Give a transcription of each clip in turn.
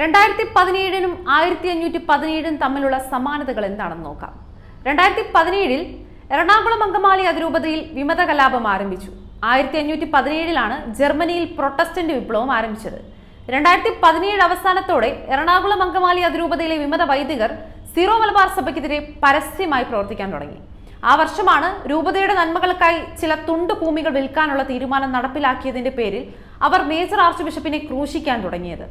രണ്ടായിരത്തി പതിനേഴിനും ആയിരത്തി അഞ്ഞൂറ്റി പതിനേഴും തമ്മിലുള്ള സമാനതകൾ എന്താണെന്ന് നോക്കാം. രണ്ടായിരത്തി പതിനേഴിൽ എറണാകുളം അങ്കമാലി അതിരൂപതയിൽ വിമത കലാപം ആരംഭിച്ചു. ആയിരത്തി അഞ്ഞൂറ്റി പതിനേഴിലാണ് ജർമ്മനിയിൽ പ്രൊട്ടസ്റ്റന്റ് വിപ്ലവം ആരംഭിച്ചത്. രണ്ടായിരത്തി പതിനേഴ് അവസാനത്തോടെ എറണാകുളം അങ്കമാലി അതിരൂപതയിലെ വിമത വൈദികർ സീറോ മലബാർ സഭയ്ക്കെതിരെ പരസ്യമായി പ്രവർത്തിക്കാൻ തുടങ്ങി. ആ വർഷമാണ് രൂപതയുടെ നന്മകൾക്കായി ചില തുണ്ട് ഭൂമികൾ വിൽക്കാനുള്ള തീരുമാനം നടപ്പിലാക്കിയതിന്റെ പേരിൽ അവർ മേജർ ആർച്ച് ബിഷപ്പിനെ ക്രൂശിക്കാൻ തുടങ്ങിയത്.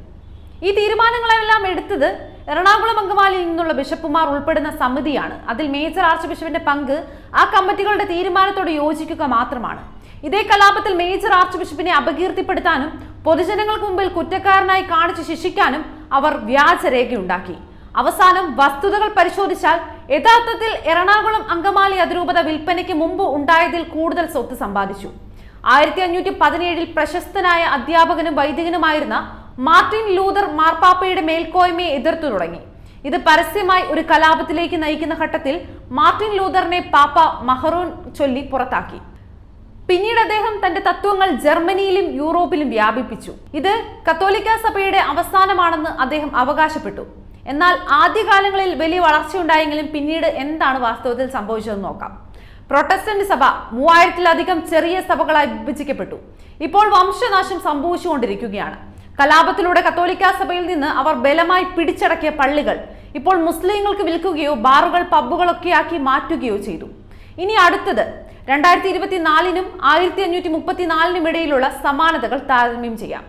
ഈ തീരുമാനങ്ങളെല്ലാം എടുത്തത് എറണാകുളം അങ്കമാലിയിൽ നിന്നുള്ള ബിഷപ്പുമാർ ഉൾപ്പെടുന്ന സമിതിയാണ്. അതിൽ മേജർ ആർച്ച് ബിഷപ്പിന്റെ പങ്ക് ആ കമ്മിറ്റികളുടെ തീരുമാനത്തോട് യോജിക്കുക മാത്രമാണ്. ഇതേ കലാപത്തിൽ മേജർ ആർച്ച് ബിഷപ്പിനെ അപകീർത്തിപ്പെടുത്താനും പൊതുജനങ്ങൾക്ക് മുമ്പിൽ കുറ്റക്കാരനായി കാണിച്ച് ശിക്ഷിക്കാനും അവർ വ്യാജരേഖയുണ്ടാക്കി. അവസാനം വസ്തുതകൾ പരിശോധിച്ചാൽ യഥാർത്ഥത്തിൽ എറണാകുളം അങ്കമാലി അതിരൂപത വിൽപ്പനയ്ക്ക് മുമ്പ് ഉണ്ടായതിൽ കൂടുതൽ സ്വത്ത് സമ്പാദിച്ചു. ആയിരത്തി അഞ്ഞൂറ്റി പതിനേഴിൽ പ്രശസ്തനായ അധ്യാപകനും വൈദികനുമായിരുന്ന മാർട്ടിൻ ലൂതർ മാർപ്പാപ്പയുടെ മേൽക്കോയ്മയെ എതിർത്തു തുടങ്ങി. ഇത് പരസ്യമായി ഒരു കലാപത്തിലേക്ക് നയിക്കുന്ന ഘട്ടത്തിൽ മാർട്ടിൻ ലൂതറിനെ പാപ്പ മഹറൂൻ ചൊല്ലി പുറത്താക്കി. പിന്നീട് അദ്ദേഹം തന്റെ തത്വങ്ങൾ ജർമ്മനിയിലും യൂറോപ്പിലും വ്യാപിപ്പിച്ചു. ഇത് കത്തോലിക്ക സഭയുടെ അവസാനമാണെന്ന് അദ്ദേഹം അവകാശപ്പെട്ടു. എന്നാൽ ആദ്യകാലങ്ങളിൽ വലിയ വളർച്ചയുണ്ടായെങ്കിലും പിന്നീട് എന്താണ് വാസ്തവത്തിൽ സംഭവിച്ചതെന്ന് നോക്കാം. പ്രൊട്ടസ്റ്റന്റ് സഭ മൂവായിരത്തിലധികം ചെറിയ സഭകളായി വിഭജിക്കപ്പെട്ടു. ഇപ്പോൾ വംശനാശം സംഭവിച്ചുകൊണ്ടിരിക്കുകയാണ്. കലാപത്തിലൂടെ കത്തോലിക്ക സഭയിൽ നിന്ന് അവർ ബലമായി പിടിച്ചടക്കിയ പള്ളികൾ ഇപ്പോൾ മുസ്ലിങ്ങൾക്ക് വിൽക്കുകയോ ബാറുകൾ പബ്ബുകളൊക്കെ ആക്കി മാറ്റുകയോ ചെയ്തു. ഇനി അടുത്തത് രണ്ടായിരത്തി ഇരുപത്തിനാലിനും ആയിരത്തി അഞ്ഞൂറ്റി മുപ്പത്തിനാലിനും ഇടയിലുള്ള സമാനതകൾ താരതമ്യം ചെയ്യാം.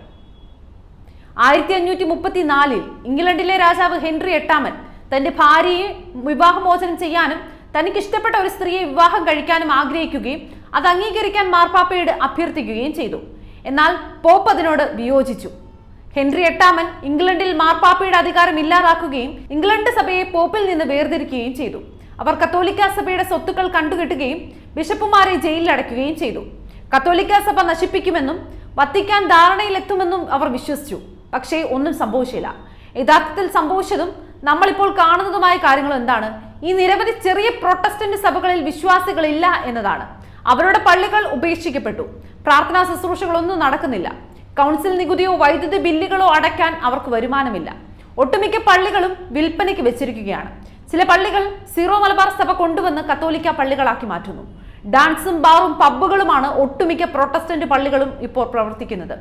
ആയിരത്തി അഞ്ഞൂറ്റി മുപ്പത്തിനാലിൽ ഇംഗ്ലണ്ടിലെ രാജാവ് ഹെൻറി എട്ടാമൻ തന്റെ ഭാര്യയെ വിവാഹമോചനം ചെയ്യാനും തനിക്ക് ഇഷ്ടപ്പെട്ട ഒരു സ്ത്രീയെ വിവാഹം കഴിക്കാനും ആഗ്രഹിക്കുകയും അത് അംഗീകരിക്കാൻ മാർപ്പാപ്പയോട് അഭ്യർത്ഥിക്കുകയും ചെയ്തു. എന്നാൽ പോപ്പ് അതിനോട് വിയോജിച്ചു. ഹെൻറി എട്ടാമൻ ഇംഗ്ലണ്ടിൽ മാർപ്പാപ്പയുടെ അധികാരം ഇല്ലാതാക്കുകയും ഇംഗ്ലണ്ട് സഭയെ പോപ്പിൽ നിന്ന് വേർതിരിക്കുകയും ചെയ്തു. അവർ കത്തോലിക്ക സഭയുടെ സ്വത്തുക്കൾ കണ്ടുകെട്ടുകയും ബിഷപ്പുമാരെ ജയിലിലടയ്ക്കുകയും ചെയ്തു. കത്തോലിക്ക സഭ നശിപ്പിക്കുമെന്നും വത്തിക്കാൻ ധാരണയിലെത്തുമെന്നും അവർ വിശ്വസിച്ചു. പക്ഷേ ഒന്നും സംഭവിച്ചില്ല. യഥാർത്ഥത്തിൽ സംഭവിച്ചതും നമ്മളിപ്പോൾ കാണുന്നതുമായ കാര്യങ്ങൾ എന്താണ്? ഈ നിരവധി ചെറിയ പ്രൊട്ടസ്റ്റന്റ് സഭകളിൽ വിശ്വാസികളില്ല എന്നതാണ്. അവരുടെ പള്ളികൾ ഉപേക്ഷിക്കപ്പെട്ടു. പ്രാർത്ഥനാ ശുശ്രൂഷകളൊന്നും നടക്കുന്നില്ല. കൗൺസിൽ നികുതിയോ വൈദ്യുതി ബില്ലുകളോ അടയ്ക്കാൻ അവർക്ക് വരുമാനമില്ല. ഒട്ടുമിക്ക പള്ളികളും വിൽപ്പനയ്ക്ക് വെച്ചിരിക്കുകയാണ്. ചില പള്ളികൾ സീറോ മലബാർ സഭ കൊണ്ടുവന്ന് കത്തോലിക്ക പള്ളികളാക്കി മാറ്റുന്നു. ഡാൻസും ബാറും പബ്ബുകളുമാണ് ഒട്ടുമിക്ക പ്രൊട്ടസ്റ്റന്റ് പള്ളികളും ഇപ്പോൾ പ്രവർത്തിക്കുന്നത്.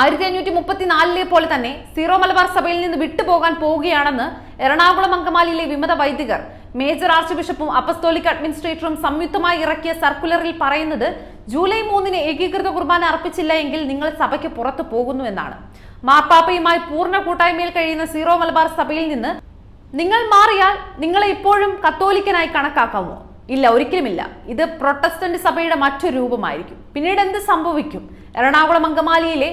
ആയിരത്തി അഞ്ഞൂറ്റി മുപ്പത്തിനാലിലെ പോലെ തന്നെ സീറോ മലബാർ സഭയിൽ നിന്ന് വിട്ടുപോകാൻ പോവുകയാണെന്ന് എറണാകുളം അങ്കമാലിയിലെ വിമത വൈദികർ മേജർ ആർച്ച് ബിഷപ്പും അപ്പസ്തോലിക് അഡ്മിനിസ്ട്രേറ്ററും സംയുക്തമായി ഇറക്കിയ സർക്കുലറിൽ പറയുന്നത് ജൂലൈ മൂന്നിന് ഏകീകൃത കുർബാന അർപ്പിച്ചില്ല എങ്കിൽ നിങ്ങൾ സഭയ്ക്ക് പുറത്തു പോകുന്നു എന്നാണ്. മാർപ്പാപ്പയുമായി പൂർണ കൂട്ടായ്മയിൽ കഴിയുന്ന സീറോ മലബാർ സഭയിൽ നിന്ന് നിങ്ങൾ മാറിയാൽ നിങ്ങളെ ഇപ്പോഴും കത്തോലിക്കനായി കണക്കാക്കാമോ? ഇല്ല ഒരിക്കലുമില്ല. ഇത് പ്രൊട്ടസ്റ്റന്റ് സഭയുടെ മറ്റൊരു രൂപമായിരിക്കും. പിന്നീട് എന്ത് സംഭവിക്കും? എറണാകുളം അങ്കമാലിയിലെ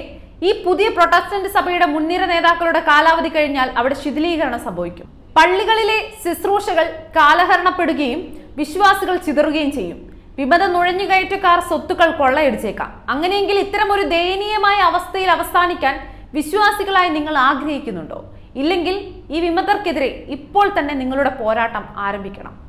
ഈ പുതിയ പ്രൊട്ടസ്റ്റന്റ് സഭയുടെ മുൻനിര നേതാക്കളുടെ കാലാവധി കഴിഞ്ഞാൽ അവിടെ ശിഥിലീകരണം സംഭവിക്കും. പള്ളികളിലെ ശുശ്രൂഷകൾ കാലഹരണപ്പെടുകയും വിശ്വാസികൾ ചിതറുകയും ചെയ്യും. വിമത നുഴഞ്ഞുകയറ്റക്കാർ സ്വത്തുക്കൾ കൊള്ളയടിച്ചേക്കാം. അങ്ങനെയെങ്കിൽ ഇത്തരം ഒരു ദയനീയമായ അവസ്ഥയിൽ അവസാനിക്കാൻ വിശ്വാസികളായി നിങ്ങൾ ആഗ്രഹിക്കുന്നുണ്ടോ? ഇല്ലെങ്കിൽ ഈ വിമതർക്കെതിരെ ഇപ്പോൾ തന്നെ നിങ്ങളുടെ പോരാട്ടം ആരംഭിക്കണം.